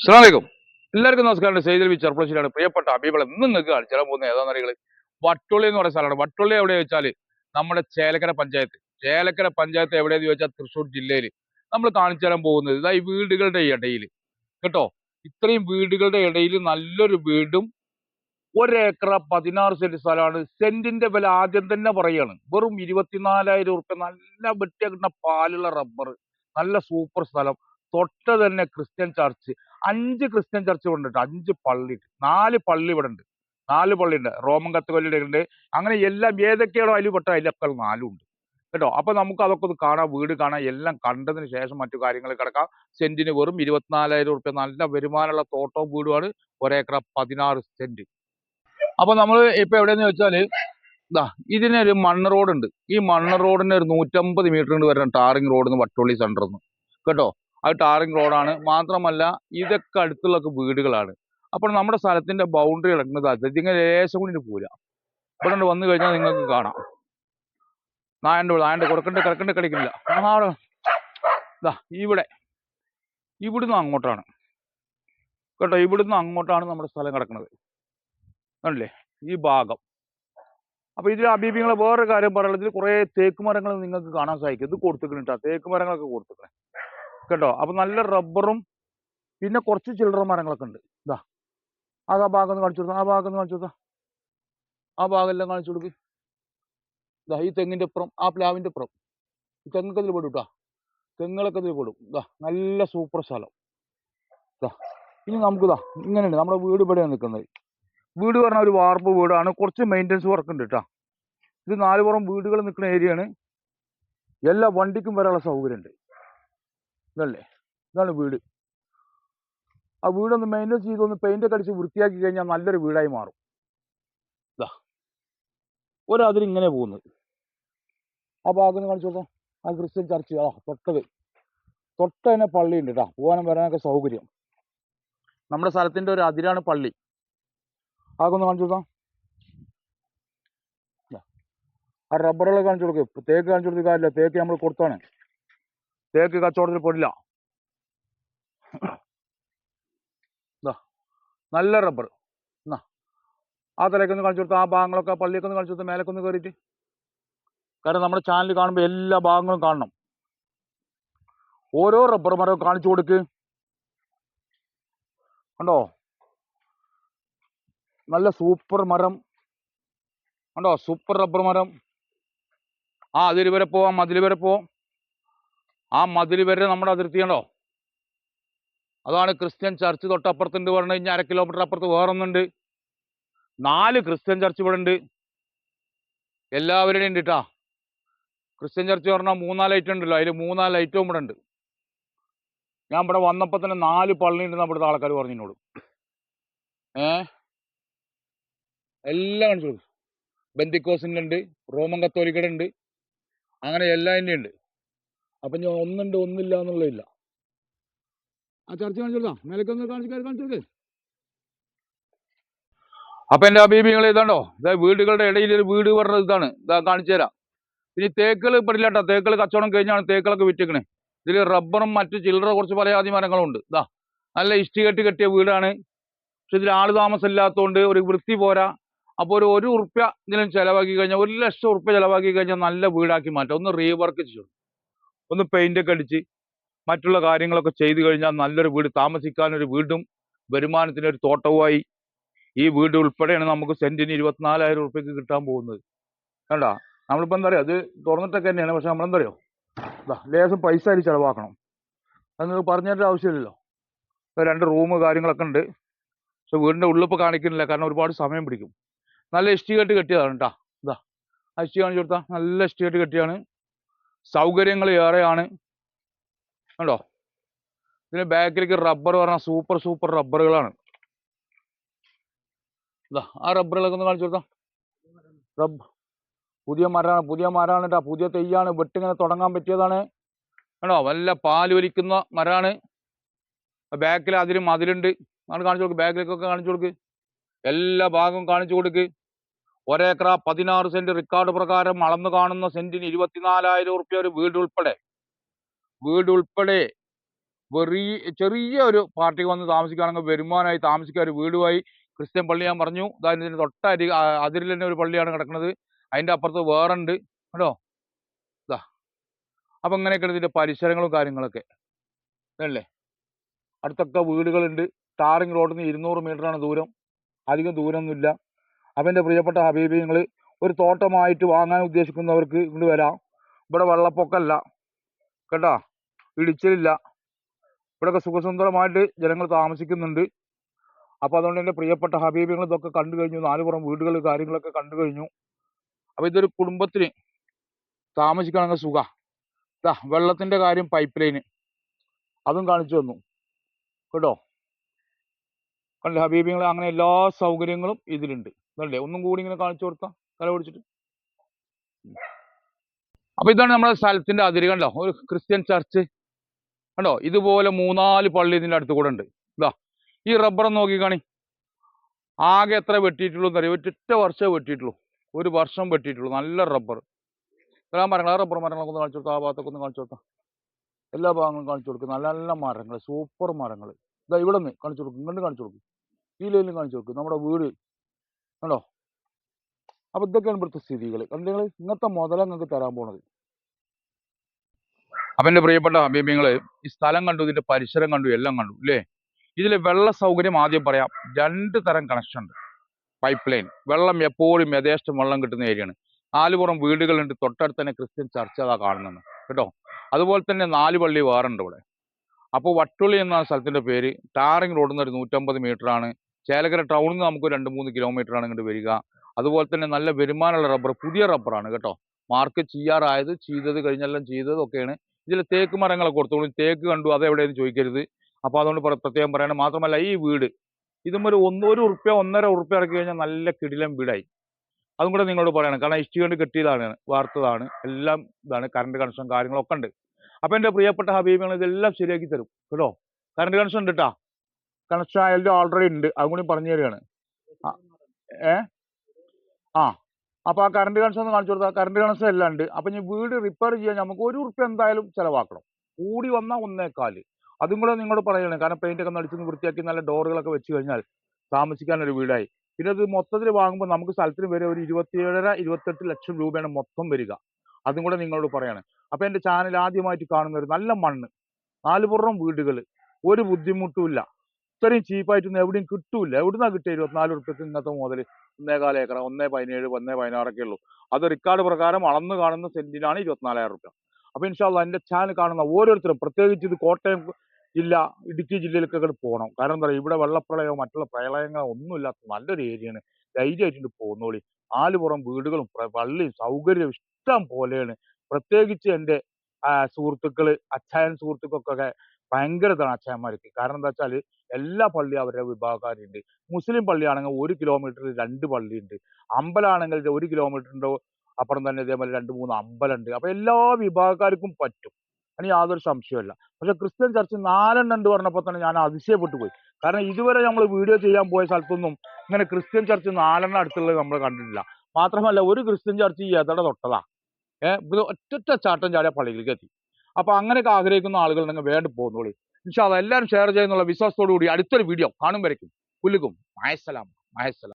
അസ്സലാമലൈക്കും. എല്ലാവർക്കും നമസ്കാരം. സെയ്തൽ ബി ചെറുപ്പശ്ശേരിയാണ് പ്രിയപ്പെട്ട ഇന്ന് നിങ്ങൾക്ക് കാണിച്ചാൽ പോകുന്ന ഏതാണെന്ന് അറിയുക? വട്ടുള്ളി എന്ന് പറയുന്ന സ്ഥലമാണ്. വട്ടുള്ളി എവിടെ വെച്ചാൽ നമ്മുടെ ചേലക്കര പഞ്ചായത്ത്. ചേലക്കര പഞ്ചായത്ത് എവിടെയെന്ന് ചോദിച്ചാൽ തൃശ്ശൂർ ജില്ലയിൽ. നമ്മൾ കാണിച്ചു തരാൻ പോകുന്നത് ഇതാ ഈ വീടുകളുടെ ഇടയിൽ. കേട്ടോ? ഇത്രയും വീടുകളുടെ ഇടയിൽ നല്ലൊരു വീടും ഒരേക്കറ പതിനാറ് സെന്റ് സ്ഥലമാണ്. സെന്റിന്റെ വില ആദ്യം തന്നെ പറയാണ്. വെറും ഇരുപത്തിനാലായിരം ഉറുപ്പ്യ നല്ല വെട്ടിയ കിട്ടുന്ന പാലുള്ള റബ്ബർ നല്ല സൂപ്പർ സ്ഥലം. തൊട്ട് തന്നെ ക്രിസ്ത്യൻ ചർച്ച്. അഞ്ച് ക്രിസ്ത്യൻ ചർച്ച് ഇവിടെ ഉണ്ട് അഞ്ച് പള്ളി നാല് പള്ളി ഇവിടെ ഉണ്ട് നാല് പള്ളി ഉണ്ട് റോമൻ കത്തോലിയുടെ ഉണ്ട് അങ്ങനെ എല്ലാം ഏതൊക്കെയാണോ അതിൽ പെട്ട അതിലൊക്കെ നാലും ഉണ്ട്. കേട്ടോ? അപ്പൊ നമുക്ക് അതൊക്കെ ഒന്ന് കാണാം വീട് കാണാം എല്ലാം കണ്ടതിന് ശേഷം മറ്റു കാര്യങ്ങൾ കിടക്കാം. സെന്റിന് വെറും ഇരുപത്തിനാലായിരം ഉറുപ്പ്യ. നല്ല വരുമാനമുള്ള തോട്ടവും വീടുമാണ്. ഒരേക്കറ പതിനാറ് സെന്റ്. അപ്പൊ നമ്മൾ ഇപ്പൊ എവിടെയെന്ന് വെച്ചാൽ ഇതാ ഇതിനൊരു മണ്ണ് റോഡ് ഉണ്ട് ഈ മണ്ണ് റോഡിന് ഒരു നൂറ്റമ്പത് മീറ്റർ കൊണ്ട് വരുന്ന ടാറിങ് നിന്ന് വട്ടോളി സെന്ററിൽ നിന്ന് കേട്ടോ? അത് ടാറിങ് റോഡാണ്. മാത്രമല്ല ഇതൊക്കെ അടുത്തുള്ളൊക്കെ വീടുകളാണ്. അപ്പോൾ നമ്മുടെ സ്ഥലത്തിന്റെ ബൗണ്ടറി കിടക്കുന്നത് സ്ഥലത്ത് ഇതിങ്ങനെ ലേശം കൂടി പോരാ ഇവിടെ വന്നു കഴിഞ്ഞാൽ നിങ്ങൾക്ക് കാണാം. നായന്റെ നായന്റെ കൊടുക്കണ്ട കിടക്കണ്ട കിടക്കില്ല ആ ഇതാ ഇവിടെ. ഇവിടുന്ന് അങ്ങോട്ടാണ്. കേട്ടോ ഇവിടുന്ന് അങ്ങോട്ടാണ് നമ്മുടെ സ്ഥലം കിടക്കുന്നത് കണ്ടില്ലേ? ഈ ഭാഗം. അപ്പോൾ ഇതിൽ അബീബിങ്ങളെ വേറൊരു കാര്യം പറയുന്നത് ഇതിൽ കുറേ തേക്ക് മരങ്ങൾ നിങ്ങൾക്ക് കാണാൻ സാധിക്കും. ഇത് കൊടുത്തിട്ടുണ്ട് തേക്ക് മരങ്ങളൊക്കെ കൊടുത്തിട്ടുണ്ട്. കേട്ടോ? അപ്പൊ നല്ല റബ്ബറും പിന്നെ കുറച്ച് ചില്ലറ മരങ്ങളൊക്കെ ഉണ്ട്. ഇതാ അത് ആ ഭാഗം ഒന്ന് കാണിച്ചു കൊടുക്കാം. ആ ഭാഗം ഒന്ന് കാണിച്ചു കൊടുക്കാം. ആ ഭാഗം എല്ലാം കാണിച്ചു കൊടുക്ക്. ഇതാ ഈ തെങ്ങിന്റെ അപ്പുറം ആ പ്ലാവിന്റെ അപ്പുറം. ഈ തെങ്ങൊക്കെ ഇതിൽ പെടും കേട്ടോ തെങ്ങുകളൊക്കെ ഇതിൽ പെടും. ഇതാ നല്ല സൂപ്പർ സ്ഥലം. ഇതാ ഇനി നമുക്ക് ഇതാ ഇങ്ങനെയുണ്ട്. നമ്മുടെ വീട് ഇവിടെയാണ് നിൽക്കുന്നത്. വീട് പറഞ്ഞ ഒരു വാർപ്പ് വീടാണ്. കുറച്ച് മെയിന്റനൻസ് വർക്ക് ഉണ്ട് കേട്ടോ ഇത് നാല് പുറം വീടുകൾ നിൽക്കുന്ന ഏരിയയാണ് എല്ലാ വണ്ടിക്കും വരാനുള്ള സൗകര്യം ഉണ്ട് ഇതല്ലേ? ഇതാണ് വീട്. ആ വീടൊന്ന് മെയിന്റെ ചെയ്ത് ഒന്ന് പെയിന്റ് അടിച്ച് വൃത്തിയാക്കി കഴിഞ്ഞാൽ നല്ലൊരു വീടായി മാറും. ഇതാ ഒരതിൽ ഇങ്ങനെ പോകുന്നത് ആ ഭാഗം കാണിച്ചു കൊടുത്തോ. ആ ക്രിസ്ത്യൻ ചർച്ച്. ആ തൊട്ടത്. തൊട്ട് തന്നെ പള്ളി ഉണ്ട് കേട്ടോ പോകാനും വരാനൊക്കെ സൗകര്യം. നമ്മുടെ സ്ഥലത്തിന്റെ ഒരു അതിരാണ് പള്ളി. അതൊക്കെ ഒന്ന് കാണിച്ചു കൊടുക്കാം ആ റബ്ബറുകൾ കാണിച്ചു കൊടുക്കും. തേക്ക് കാണിച്ചു കൊടുത്ത കാര്യമില്ല. തേക്ക് നമ്മൾ കൊടുത്താണ്. തേക്ക് കച്ചവടത്തിൽ പെടില്ല. നല്ല റബ്ബർ. എന്നാ ആ തലയ്ക്ക് ഒന്ന് കാണിച്ചു കൊടുത്ത് ആ ഭാഗങ്ങളൊക്കെ പള്ളിയൊക്കെ ഒന്ന് കാണിച്ചു കൊടുത്ത് മേലൊക്കെ ഒന്ന് കയറിയിട്ട് കാരണം നമ്മുടെ ചാനൽ കാണുമ്പോൾ എല്ലാ ഭാഗങ്ങളും കാണണം. ഓരോ റബ്ബർ മരവും കാണിച്ചു കൊടുക്ക്. കണ്ടോ? നല്ല സൂപ്പർ മരം. കണ്ടോ? സൂപ്പർ റബ്ബർ മരം. ആ അതിൽ വരെ പോവാം അതിൽ വരെ പോവാം. ആ മതിൽ വരെ നമ്മുടെ അതിർത്തി കണ്ടോ? അതാണ് ക്രിസ്ത്യൻ ചർച്ച് തൊട്ടപ്പുറത്തുണ്ട് പറഞ്ഞു കഴിഞ്ഞാൽ അര കിലോമീറ്റർ അപ്പുറത്ത് വേറൊന്നുണ്ട്. നാല് ക്രിസ്ത്യൻ ചർച്ച് ഇവിടെ ഉണ്ട്. എല്ലാവരുടെയും ഉണ്ട് കേട്ടാ ക്രിസ്ത്യൻ ചർച്ച് പറഞ്ഞാൽ മൂന്നാൽ ലൈറ്റ് ഉണ്ടല്ലോ. അതിൽ മൂന്നാൽ ലൈറ്റും ഇവിടെ ഉണ്ട്. ഞാൻ ഇവിടെ വന്നപ്പോൾ തന്നെ നാല് പള്ളി ഉണ്ടെന്ന് ഇവിടുത്തെ ആൾക്കാർ പറഞ്ഞു എന്നോട്. ഏ? എല്ലാം കാണിച്ചു കൊടുക്കും ബന്ദിക്കോസിന്റെ ഉണ്ട് റോമൻ കത്തോലിക്കയുടെ ഉണ്ട് അങ്ങനെ എല്ലാം ഉണ്ട്. അപ്പം ഞാൻ ഒന്നുണ്ട് ഒന്നില്ല എന്നുള്ളതില്ല. ആ ചർച്ച കാണിച്ചു കൊടുക്കാം മേലക്കൊന്ന് കാണിച്ചു കാണിച്ചു കൊടുക്ക് അപ്പൊ എന്റെ അബീബിങ്ങൾ ഇതാണ്ടോ ഇതാ വീടുകളുടെ ഇടയിൽ ഒരു വീട് പറഞ്ഞത് ഇതാണ്. ഇതാ കാണിച്ചു തരാം. ഇനി തേക്കുകൾ പെടില്ലാട്ടോ തേക്കുകൾ കച്ചവടം കഴിഞ്ഞാണ് തേക്കുകളൊക്കെ വിറ്റിക്കണേ. ഇതിൽ റബ്ബറും മറ്റു ചില്ലറ കുറച്ച് പല ആദ്യ മരങ്ങളും ഉണ്ട് ഇതാ നല്ല ഇഷ്ടി കെട്ടി കെട്ടിയ വീടാണ്. പക്ഷെ ഇതിൽ ആൾ താമസം ഇല്ലാത്തതുകൊണ്ട് ഒരു വൃത്തി പോരാ. അപ്പോൾ ഒരു ഒരു ഉറുപ്യ ഇതിലും ചിലവാക്കി കഴിഞ്ഞാൽ ഒരു ലക്ഷം ഉറുപ്യ ചിലവാക്കി കഴിഞ്ഞാൽ നല്ല വീടാക്കി മാറ്റാം. ഒന്ന് റീവർക്ക് ചെയ്യും ഒന്ന് പെയിന്റ് ഒക്കെ അടിച്ച് മറ്റുള്ള കാര്യങ്ങളൊക്കെ ചെയ്തു കഴിഞ്ഞാൽ നല്ലൊരു വീട് താമസിക്കാനൊരു വീടും വരുമാനത്തിന് ഒരു തോട്ടവുമായി ഈ വീട് ഉൾപ്പെടെയാണ് നമുക്ക് സെന്റിന് ഇരുപത്തിനാലായിരം ഉറുപ്പ്യക്ക് കിട്ടാൻ പോകുന്നത്. കണ്ടാ? നമ്മളിപ്പോൾ എന്താ പറയുക അത് തുറന്നിട്ടൊക്കെ തന്നെയാണ്. പക്ഷെ നമ്മളെന്താ പറയുക ഇതാ ലേശം പൈസ അതിൽ ചിലവാക്കണം. അത് നിങ്ങൾക്ക് പറഞ്ഞു തരേണ്ട ആവശ്യമില്ലല്ലോ രണ്ട് റൂം കാര്യങ്ങളൊക്കെ ഉണ്ട്. പക്ഷെ വീടിന്റെ ഉള്ളിപ്പോൾ കാണിക്കുന്നില്ല. കാരണം ഒരുപാട് സമയം പിടിക്കും. നല്ല ഇഷ്ടി കെട്ട് കെട്ടിയതാണ് കേട്ടോ. ഇതാ ആ കാണിച്ചു കൊടുത്താൽ നല്ല ഇഷ്ടി കെട്ട് കെട്ടിയാണ് സൗകര്യങ്ങൾ ഏറെയാണ്. കണ്ടോ? ഇതിന് ബാക്കിലേക്ക് റബ്ബർ പറഞ്ഞാൽ സൂപ്പർ സൂപ്പർ റബ്ബറുകളാണ് ആ റബ്ബറുകളൊക്കെ ഒന്ന് കാണിച്ചു കൊടുത്താ. റബ്ബ് പുതിയ മരമാണ് പുതിയ മരമാണ് പുതിയ തെയ്യാണ്. വെട്ടിങ്ങനെ തുടങ്ങാൻ പറ്റിയതാണ്. കണ്ടോ? വല്ല പാൽ വലിക്കുന്ന മരമാണ്. ബാക്കിൽ അതിലും അതിലുണ്ട് അങ്ങനെ കാണിച്ചു കൊടുക്ക്. ബാക്കിലേക്കൊക്കെ കാണിച്ചു കൊടുക്ക്. എല്ലാ ഭാഗവും കാണിച്ചു കൊടുക്ക്. ഒരേക്കറ പതിനാറ് സെന്റ് റിക്കാർഡ് പ്രകാരം അളന്നു കാണുന്ന സെന്റിന് ഇരുപത്തിനാലായിരം ഉറുപ്പ്യ ഒരു വീട് ഉൾപ്പെടെ. വീട് ഉൾപ്പെടെ വെറിയ ചെറിയ ഒരു പാർട്ടി വന്ന് താമസിക്കുകയാണെങ്കിൽ വരുമാനമായി താമസിക്കുക ഒരു വീടുമായി ക്രിസ്ത്യൻ പള്ളി ഞാൻ പറഞ്ഞു. അതായത് തൊട്ടരി ആ- അതിരിൽ തന്നെ ഒരു പള്ളിയാണ് കിടക്കുന്നത്. അതിന്റെ അപ്പുറത്ത് വേറെ ഉണ്ട് കേട്ടോ ഇതാ. അപ്പം ഇങ്ങനെയൊക്കെയാണ് ഇതിന്റെ പരിസരങ്ങളും കാര്യങ്ങളൊക്കെ. അല്ലേ അടുത്തൊക്കെ വീടുകളുണ്ട്. ടാറിങ് റോഡിൽ നിന്ന് ഇരുന്നൂറ് മീറ്ററാണ് ദൂരം. അധികം ദൂരമൊന്നുമില്ല. അപ്പം പ്രിയപ്പെട്ട ഹബീബി നിങ്ങൾ ഒരു തോട്ടമായിട്ട് വാങ്ങാൻ ഉദ്ദേശിക്കുന്നവർക്ക് ഇങ്ങോട്ട് വരാം. ഇവിടെ വെള്ളപ്പൊക്കമല്ല കേട്ടോ? ഇടിച്ചിലില്ല. ഇവിടെയൊക്കെ സുഖസുന്ദരമായിട്ട് ജനങ്ങൾ താമസിക്കുന്നുണ്ട്. അപ്പോൾ അതുകൊണ്ട് എന്റെ പ്രിയപ്പെട്ട ഹബീബികൾ ഇതൊക്കെ കണ്ടു കഴിഞ്ഞു. നാലുപുറം വീടുകൾ കാര്യങ്ങളൊക്കെ കണ്ടു കഴിഞ്ഞു. അപ്പോൾ ഇതൊരു കുടുംബത്തിന് താമസിക്കണമെങ്കിൽ സുഖ. ഇതാ വെള്ളത്തിന്റെ കാര്യം പൈപ്പ് ലൈന് അതും കാണിച്ചു തന്നു. കേട്ടോ? കണ്ടില്ലേ അങ്ങനെ എല്ലാ സൗകര്യങ്ങളും ഇതിലുണ്ട്. കണ്ടില്ലേ ഒന്നും കൂടി ഇങ്ങനെ കാണിച്ചു കൊടുത്താ? തല പിടിച്ചിട്ട്? അപ്പൊ ഇതാണ് നമ്മുടെ സ്ഥലത്തിന്റെ അതിര് കണ്ടോ? ഒരു ക്രിസ്ത്യൻ ചർച്ച്. കണ്ടോ? ഇതുപോലെ മൂന്നാൽ പള്ളി ഇതിന്റെ അടുത്ത് കൂടെ ഉണ്ട്. ഇതാ. ഈ റബ്ബർ നോക്കി കാണി. ആകെ എത്ര വെട്ടിയിട്ടുള്ളൂ എന്നറിയോ? ഒറ്റ വർഷമേ വെട്ടിയിട്ടുള്ളൂ. ഒരു വർഷം വെട്ടിയിട്ടുള്ളൂ. നല്ല റബ്ബർ. എല്ലാ മരങ്ങൾ ആ റബ്ബർ മരങ്ങളൊക്കെ ഒന്ന് കാണിച്ചു കൊടുത്താൽ ആ ഭാഗത്തൊക്കെ ഒന്ന് കാണിച്ചു കൊടുത്താൽ എല്ലാ ഭാഗങ്ങളും കാണിച്ചു കൊടുക്കും. നല്ല നല്ല മരങ്ങൾ സൂപ്പർ മരങ്ങൾ ഇതാ ഇവിടെ നിന്ന് കാണിച്ചു കൊടുക്കും. ഇങ്ങോട്ട് കാണിച്ചു കൊടുക്കും. ഈ ലൈനിൽ കാണിച്ചു കൊടുക്കും. നമ്മുടെ വീട് കണ്ടോ? അപ്പൊ ഇതൊക്കെയാണ് ഇവിടുത്തെ സ്ഥിതികൾ നിങ്ങൾ ഇങ്ങനത്തെ മുതല നിങ്ങൾക്ക് തരാൻ പോണത്. അപ്പൊ എന്റെ പ്രിയപ്പെട്ട അഭിമുഖങ്ങൾ ഈ സ്ഥലം കണ്ടു ഇതിന്റെ പരിസരം കണ്ടു എല്ലാം കണ്ടു അല്ലേ ഇതിൽ വെള്ള സൗകര്യം ആദ്യം പറയാം. രണ്ട് തരം കണക്ഷൻ ഉണ്ട്. പൈപ്പ് ലൈൻ വെള്ളം എപ്പോഴും യഥേഷ്ടം വെള്ളം കിട്ടുന്ന ഏരിയയാണ് നാലുപുറം വീടുകളുണ്ട്. തൊട്ടടുത്ത് തന്നെ ക്രിസ്ത്യൻ ചർച്ച് അതാ കാണുന്നത്. കേട്ടോ? അതുപോലെ തന്നെ നാല് പള്ളി വേറെ ഉണ്ട് ഇവിടെ. അപ്പോൾ വട്ടുള്ളി എന്ന സ്ഥലത്തിന്റെ പേര് ടാറിങ് റോഡിൽ നിന്ന് ഒരു നൂറ്റമ്പത് ആണ്. ചേലക്കര ടൗണിൽ നിന്ന് നമുക്ക് രണ്ട് മൂന്ന് കിലോമീറ്റർ ആണ് ഇങ്ങോട്ട് വരിക. അതുപോലെ തന്നെ നല്ല വരുമാനമുള്ള റബ്ബർ പുതിയ റബ്ബറാണ് കേട്ടോ. മാർക്ക് ചെയ്യാറായത് ചെയ്തത് കഴിഞ്ഞെല്ലാം ചെയ്തതൊക്കെയാണ് ഇതിൽ തേക്ക് മരങ്ങളൊക്കെ കൊടുത്തോളൂ. തേക്ക് കണ്ടു അത് എവിടെയെന്ന് ചോദിക്കരുത്. അപ്പോൾ അതുകൊണ്ട് പ്ര- പ്രത്യേകം പറയണം. മാത്രമല്ല ഈ വീട് ഇതും ഒരു ഒന്ന് ഒരു ഉറുപ്പ്യ ഒന്നര ഉറുപ്പ്യ ഇറക്കി കഴിഞ്ഞാൽ നല്ല കിടിലം വീടായി. അതും കൂടെ നിങ്ങളോട് പറയണം. കാരണം ഇഷ്ടി കൊണ്ട് കെട്ടിയതാണ് വാർത്തതാണ് എല്ലാം ഇതാണ് കറണ്ട് കണക്ഷൻ കാര്യങ്ങളൊക്കെ ഉണ്ട്. അപ്പോൾ എന്റെ പ്രിയപ്പെട്ട ഹബീബികൾ ഇതെല്ലാം ശരിയാക്കി തരും. കേട്ടോ? കറണ്ട് കണക്ഷൻ ഉണ്ട് കേട്ടോ കണക്ഷൻ ആയാലും ഓൾറെഡി ഉണ്ട്. അതും കൂടി പറഞ്ഞു തരികയാണ് ഏ? ആ അപ്പോൾ ആ കറണ്ട് കണക്ഷൻ ഒന്ന് കാണിച്ചു കൊടുത്താൽ കറണ്ട് കണക്ഷൻ എല്ലാം ഉണ്ട്. അപ്പം ഇനി വീട് റിപ്പയർ ചെയ്യാൻ നമുക്ക് ഒരു ഉറുപ്പ് എന്തായാലും ചിലവാക്കണം. കൂടി വന്നാൽ ഒന്നേക്കാൽ അതും കൂടെ നിങ്ങളോട് പറയണം. കാരണം പെയിന്റ് ഒക്കെ നടിച്ചൊന്ന് വൃത്തിയാക്കി നല്ല ഡോറുകളൊക്കെ വെച്ച് കഴിഞ്ഞാൽ താമസിക്കാൻ ഒരു വീടായി. പിന്നെ ഇത് മൊത്തത്തിൽ വാങ്ങുമ്പോൾ നമുക്ക് സ്ഥലത്തിന് വരെ ഒരു ഇരുപത്തിയേഴര ഇരുപത്തെട്ട് ലക്ഷം രൂപയാണ് മൊത്തം വരിക. അതും കൂടെ നിങ്ങളോട് പറയാണ്. അപ്പൊ എന്റെ ചാനൽ ആദ്യമായിട്ട് കാണുന്ന ഒരു നല്ല മണ്ണ്. നാലുപുറം വീടുകൾ ഒരു ബുദ്ധിമുട്ടുമില്ല ഇത്രയും ചീപ്പായിട്ടൊന്നും എവിടെയും കിട്ടൂല എവിടുന്നാ കിട്ടുക ഇരുപത്തിനാല് ഉറുപ്പ്യക്ക് ഇന്നത്തെ മുതൽ ഒന്നേകാല ഏക്കറ ഒന്നേ പതിനേഴ് ഒന്നേ പതിനാറൊക്കെ ഉള്ളൂ. അത് റിക്കാർഡ് പ്രകാരം അളന്ന് കാണുന്ന സെന്റിനാണ് ഇരുപത്തിനാലായിരം റുപ്യ അപ്പൊ ഇൻഷാല്ല എന്റെ ചാനൽ കാണുന്ന ഓരോരുത്തരും പ്രത്യേകിച്ച് ഇത് കോട്ടയം ജില്ല ഇടുക്കി ജില്ലയിലേക്കൊക്കെ പോകണം കാരണം എന്താ പറയുക ഇവിടെ വെള്ളപ്രളയോ മറ്റുള്ള പ്രളയങ്ങളോ ഒന്നുമില്ലാത്ത നല്ലൊരു ഏരിയയാണ് ധൈര്യമായിട്ട് പോകുന്നോളി നാലുപുറം വീടുകളും പള്ളിയും സൗകര്യവും ഇഷ്ടം പോലെയാണ്. പ്രത്യേകിച്ച് എന്റെ സുഹൃത്തുക്കൾ അച്ചായൻ സുഹൃത്തുക്കൾക്കൊക്കെ ഭയങ്കര ഇതാണ് കാരണം എന്താ വെച്ചാൽ എല്ലാ പള്ളി അവരുടെ വിഭാഗക്കാരുണ്ട്. മുസ്ലിം പള്ളിയാണെങ്കിൽ ഒരു കിലോമീറ്ററിൽ രണ്ട് പള്ളിയുണ്ട്. അമ്പലമാണെങ്കിൽ ഒരു കിലോമീറ്ററിന്റെ അപ്പുറം തന്നെ ഇതേപോലെ രണ്ട് മൂന്ന് അമ്പലമുണ്ട്. അപ്പൊ എല്ലാ വിഭാഗക്കാർക്കും പറ്റും. അതിന് യാതൊരു സംശയമല്ല പക്ഷെ ക്രിസ്ത്യൻ ചർച്ച് നാലെണ്ണം ഉണ്ട് പറഞ്ഞപ്പോൾ തന്നെ ഞാൻ അതിശയപ്പെട്ടു പോയി കാരണം ഇതുവരെ നമ്മൾ വീഡിയോ ചെയ്യാൻ പോയ സ്ഥലത്തൊന്നും ഇങ്ങനെ ക്രിസ്ത്യൻ ചർച്ച് നാലെണ്ണം അടുത്തുള്ളത് നമ്മൾ കണ്ടിട്ടില്ല. മാത്രമല്ല ഒരു ക്രിസ്ത്യൻ ചർച്ച് ഈ എതട തൊട്ടതാ. ഏഹ് ഒറ്റ ചാട്ടം ചാടിയ പള്ളിയിലേക്ക് എത്തി. അപ്പൊ അങ്ങനെയൊക്കെ ആഗ്രഹിക്കുന്ന നിങ്ങൾ വേണ്ടി പോകുന്നോളി. ഇൻഷാല്ല എല്ലാവരും ഷെയർ ചെയ്യുന്നുള്ള വിശ്വാസത്തോടു കൂടി അടുത്തൊരു വീഡിയോ കാണും വരയ്ക്കും. പുല്ലുക്കും. മഹസലാം മഹസലാം